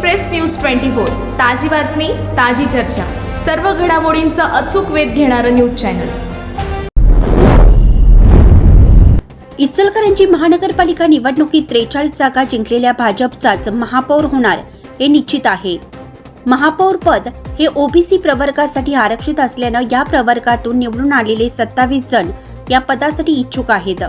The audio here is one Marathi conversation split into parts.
एक्सप्रेस न्यूज ट्वेंटी फोर ताजी बातमी ताजी चर्चा. सर्व घडामोडींचा अचूक वेध घेणारं न्यूज चॅनल. इचलकरंजी महानगरपालिका निवडणुकीत त्रेचाळीस जागा जिंकलेल्या भाजपचाच महापौर होणार हे निश्चित आहे. महापौर पद हे ओबीसी प्रवर्गासाठी आरक्षित असल्यानं या प्रवर्गातून निवडून आलेले सत्तावीस जण या पदासाठी इच्छुक आहेत.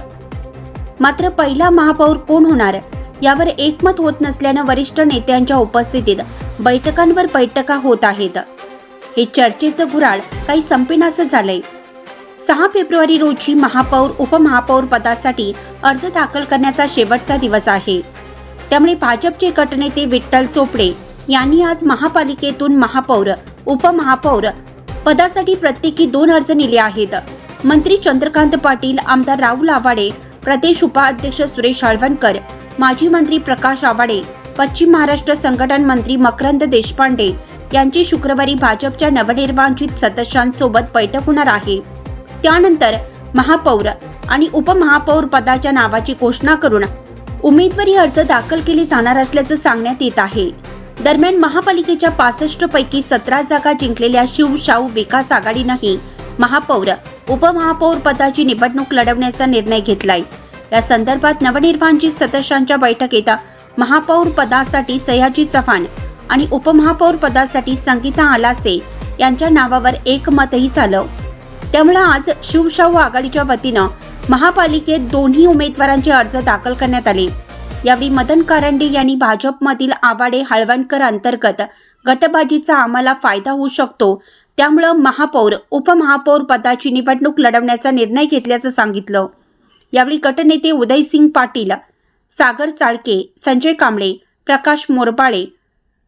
मात्र पहिला महापौर कोण होणार यावर एकमत होत नसल्यानं वरिष्ठ नेत्यांच्या उपस्थितीत बैठकांवर बैठका होत आहेत. हे चर्चेचं गुराळ काही संपेनासं झालंय. सहा फेब्रुवारी रोजी महापौर उपमहापौर पदासाठी अर्ज दाखल करण्याचा शेवटचा दिवस आहे. त्यामुळे भाजपचे गटनेते विठ्ठल चोपडे यांनी आज महापालिकेतून महापौर उपमहापौर पदासाठी प्रत्येकी दोन अर्ज नेले आहेत. मंत्री चंद्रकांत पाटील आमदार राहुल आवाडे प्रदेश उपाध्यक्ष सुरेश हळवणकर माजी मंत्री प्रकाश आवाडे पश्चिम महाराष्ट्र संघटन मंत्री मकरंद देशपांडे यांची शुक्रवारी भाजपच्या नवनिर्वाचित सदस्यांसोबत बैठक होणार आहे. त्यानंतर महापौर आणि उपमहापौर पदाच्या नावाची घोषणा करून उमेदवारी अर्ज दाखल केले जाणार असल्याचं सांगण्यात येत आहे. दरम्यान महापालिकेच्या पासष्ट पैकी सतरा जागा जिंकलेल्या शिवशाहू विकास आघाडीनंही महापौर उपमहापौर पदाची निवडणूक लढवण्याचा निर्णय घेतलाय. या संदर्भात नवनिर्वाचित सदस्यांच्या बैठकीत महापौर पदासाठी सयाजी चव्हाण आणि उपमहापौर पदासाठी संगीता आलासे यांच्या नावावर एकमतही झालं. त्यामुळे आज शिवशाहू आघाडीच्या वतीनं महापालिकेत दोन्ही उमेदवारांचे अर्ज दाखल करण्यात आले. यावेळी मदन कारंडे यांनी भाजपमधील आवाडे हळवणकर अंतर्गत गटबाजीचा आम्हाला फायदा होऊ शकतो त्यामुळं महापौर उपमहापौर पदाची निवडणूक लढवण्याचा निर्णय घेतल्याचं सांगितलं. यावेळी गटनेते उदयसिंग पाटील सागर चाळके संजय कांबळे प्रकाश मोरबाळे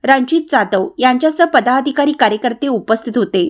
रणजित जाधव यांच्यासह पदाधिकारी कार्यकर्ते उपस्थित होते.